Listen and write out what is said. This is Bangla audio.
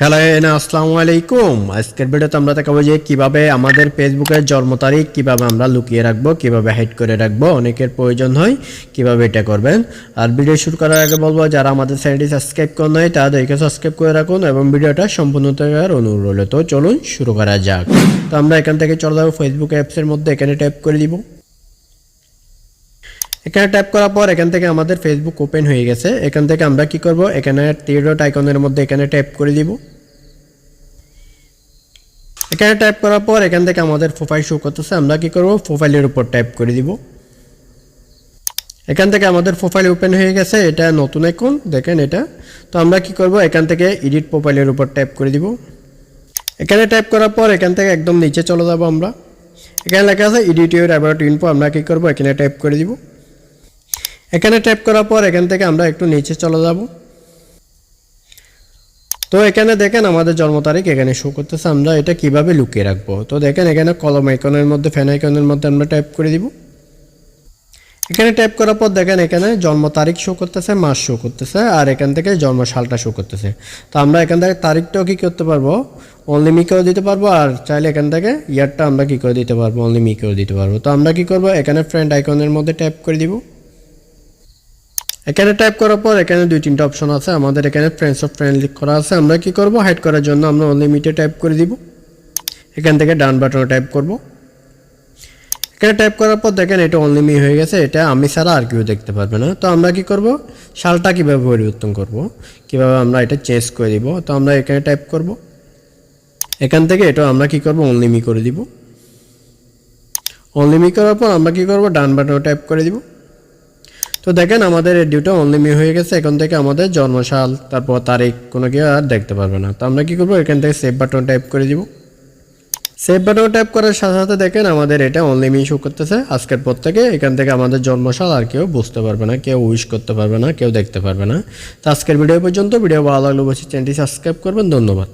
হ্যালো এনা আসসালামু আলাইকুম আজকের ভিডিওতে আমরা দেখাবো যে কীভাবে আমাদের ফেসবুকের জন্ম তারিখ কীভাবে আমরা লুকিয়ে রাখব কীভাবে হাইড করে রাখব অনেকের প্রয়োজন হয় কীভাবে এটা করবেন আর ভিডিও শুরু করার আগে বলব যারা আমাদের চ্যানেলটি সাবস্ক্রাইব করে নাই তাদেরকে সাবস্ক্রাইব করে রাখুন এবং ভিডিওটা সম্পূর্ণ দেখার অনুরোধ রইল তো চলুন শুরু করা যাক। তো আমরা এখান থেকে চলে যাব ফেসবুক অ্যাপসের মধ্যে এখানে ট্যাপ করে দিব এখানে ট্যাপ করার পর এখান থেকে আমাদের ফেসবুক ওপেন হয়ে গেছে এখান থেকে আমরা কি করব এখানে টিরোট আইকনের মধ্যে এখানে ট্যাপ করে দিব এখানে টাইপ করার পর এখান থেকে আমাদের প্রোফাইল শো করতেছে, আমরা কি করব? প্রোফাইলের উপর টাইপ করে দিব। এখান থেকে আমাদের প্রোফাইল ওপেন হয়ে গেছে, এটা নতুন এখন, দেখেন এটা। তো আমরা কি করব? এখান থেকে এডিট প্রোফাইলের উপর টাইপ করে দিব। এখানে টাইপ করার পর এখান থেকে একদম নিচে চলে যাব আমরা। এখানে লেখা আছে এডিট ইউর অ্যাবাউট ইনফো আমরা কি করব? এখানে টাইপ করে দিব। এখানে টাইপ করার পর এখান থেকে আমরা একটু নিচে চলে যাব। তো এখানে দেখেন আমাদের জন্ম তারিখ এখানে শো করতেছে, আমরা এটা কীভাবে লুকিয়ে রাখব? তো দেখেন এখানে কলম আইকনের মধ্যে ফ্যান আইকনের মধ্যে আমরা ট্যাপ করে দিব। এখানে ট্যাপ করার পর দেখেন এখানে জন্ম তারিখ শো করতেছে, মাস শো করতেছে, আর এখান থেকে জন্ম সালটা শো করতেছে। তো আমরা এখান থেকে তারিখটাও কি করতে পারব? অনলি মি করে দিতে পারব, আর চাইলে এখান থেকে ইয়ারটা আমরা কি করে দিতে পারব? অনলি মি করে দিতে পারব। তো আমরা কি করব? এখানে ফ্রেন্ড আইকনের মধ্যে ট্যাপ করে দিব। এখানে টাইপ করার পর এখানে দুই তিনটা অপশন আছে। আমাদের এখানে ফ্রেন্ডস অফ ফ্রেন্ড করা আছে। আমরা কি করব? হাইড করার জন্য আমরা অনলিমিটেড টাইপ করে দিব। এখান থেকে ডান বাটনে টাইপ করব। এখানে টাইপ করার পর দেখেন এটা অনলিমি হয়ে গেছে। এটা আমি ছাড়া আর কেউ দেখতে পারবে না। তো আমরা কি করব? সালটা কীভাবে পরিবর্তন করব? কীভাবে আমরা এটা চেঞ্জ করে দিব? তো আমরা এখানে টাইপ করব। এখান থেকে এটা আমরা কি করব? অনলিমি করে দিব। অনলিমি করার পর আমরা কি করব? ডান বাটনে টাইপ করে দিব। তো দেখেন আমাদের এই ডিউটা অনলিমি হয়ে গেছে, এখন থেকে আমাদের জন্মসাল, তারপর তারিখ, কোনো কেউ আর দেখতে পারবে না। তো আমরা কী করব? এখান থেকে সেভ বাটন টাইপ করে দিব। সেভ বাটন টাইপ করার সাথে সাথে দেখেন আমাদের এটা অনলিমি শো করতেছে। আজকের পর থেকে এখান থেকে আমাদের জন্মসাল আর কেউ বুঝতে পারবে না, কেউ উইশ করতে পারবে না, কেউ দেখতে পারবে না। তো আজকের ভিডিও পর্যন্ত। ভিডিও ভালো লাগলে অবশ্যই চ্যানেলটি সাবস্ক্রাইব করবেন। ধন্যবাদ।